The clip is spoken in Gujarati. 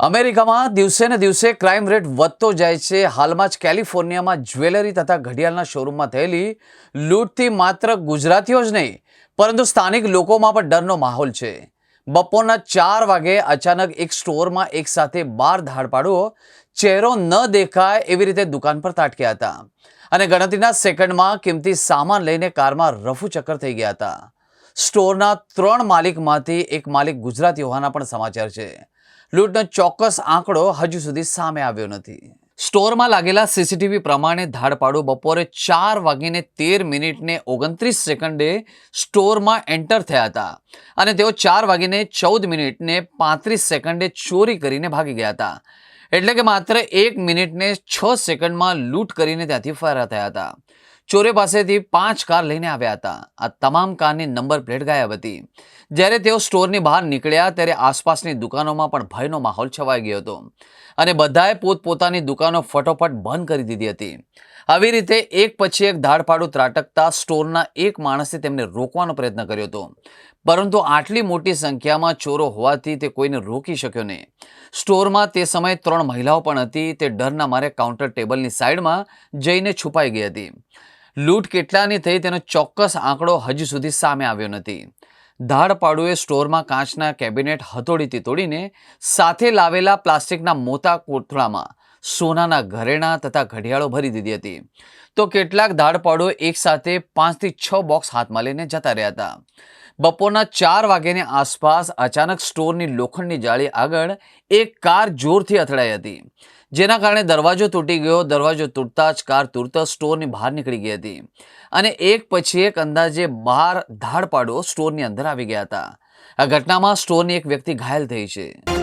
અમેરિકામાં દિવસે ને દિવસે ક્રાઇમ રેટ વધતો જાય છે. હાલમાં જ કેલિફોર્નિયામાં જ્વેલરી તથા ઘડિયાળના શોરૂમમાં થયેલી લૂંટથી માત્ર ગુજરાતીઓ જ નહીં, પરંતુ સ્થાનિક લોકોમાં પણ ડરનો માહોલ છે. બપોરના ચાર વાગે અચાનક એક સ્ટોરમાં એક સાથે બાર ધાડપાડુઓ ચહેરો ન દેખાય એવી રીતે દુકાન પર તાટક્યા હતા અને ગણતરીના સેકન્ડમાં કિંમતી સામાન લઈને કારમાં રફુ ચક્કર થઈ ગયા હતા. સ્ટોરના ત્રણ માલિકમાંથી એક માલિક ગુજરાતી હોવાના પણ સમાચાર છે. લૂંટનો ચોક્કસ આંકડો હજુ સુધી સામે આવ્યો નથી. સ્ટોરમાં લાગેલા સીસીટીવી પ્રમાણે ધાડપાડું બપોરે ચાર વાગીને તેર મિનિટને ઓગણત્રીસ સેકન્ડે સ્ટોરમાં એન્ટર થયા હતા અને તેઓ ચાર વાગીને ચૌદ મિનિટને પાંત્રીસ સેકન્ડે ચોરી કરીને ભાગી ગયા હતા. એટલે કે માત્ર એક મિનિટને છ સેકન્ડમાં લૂંટ કરીને ત્યાંથી ફરાર થયા હતા. ચોરે પાસેથી પાંચ કાર લઈને આવ્યા હતા. આ તમામ કારની નંબર પ્લેટ ગાયબ હતી. જ્યારે તેઓ સ્ટોરની બહાર નીકળ્યા ત્યારે આસપાસની દુકાનોમાં પણ ભયનો માહોલ છવાઈ ગયો હતો અને બધાએ પોતપોતાની દુકાનો ફટોફટ બંધ કરી દીધી હતી. આવી રીતે એક પછી એક ધાડપાડું ત્રાટકતા સ્ટોરના એક માણસે તેમને રોકવાનો પ્રયત્ન કર્યો હતો. પરંતુ આટલી મોટી સંખ્યામાં ચોરો હોવાથી તે કોઈને રોકી શક્યો નહીં. સ્ટોરમાં તે સમયે ત્રણ મહિલાઓ પણ હતી. તે ડરના મારે કાઉન્ટર ટેબલની સાઈડમાં જઈને છુપાઈ ગઈ હતી. લૂંટ કેટલાની થઈ તેનો ચોક્કસ આંકડો હજુ સુધી સામે આવ્યો નથી. ધાડપાડુએ સ્ટોરમાં કાચના કેબિનેટ હથોડીથી તોડીને સાથે લાવેલા પ્લાસ્ટિકના મોટા કોથળામાં સોનાના ઘરેણાં તથા ઘડિયાળો ભરી દીધી હતી. તો કેટલાક ધાડપાડુઓ એકસાથે પાંચથી છ બોક્સ હાથમાં લઈને જતા રહ્યા હતા. બપોરના ચાર વાગ્યાની આસપાસ અચાનક સ્ટોરની લોખંડની જાળી આગળ એક કાર જોરથી અથડાઈ હતી. જેના કારણે દરવાજો તૂટી ગયો, દરવાજો તૂટતા જ કાર તુરત સ્ટોરની બહાર નીકળી ગઈ હતી. અને એક પછી એક અંદાજે બાર ધાડપાડો સ્ટોરની અંદર આવી ગયા હતા. આ ઘટનામાં સ્ટોરની એક વ્યક્તિ ઘાયલ થઈ છે.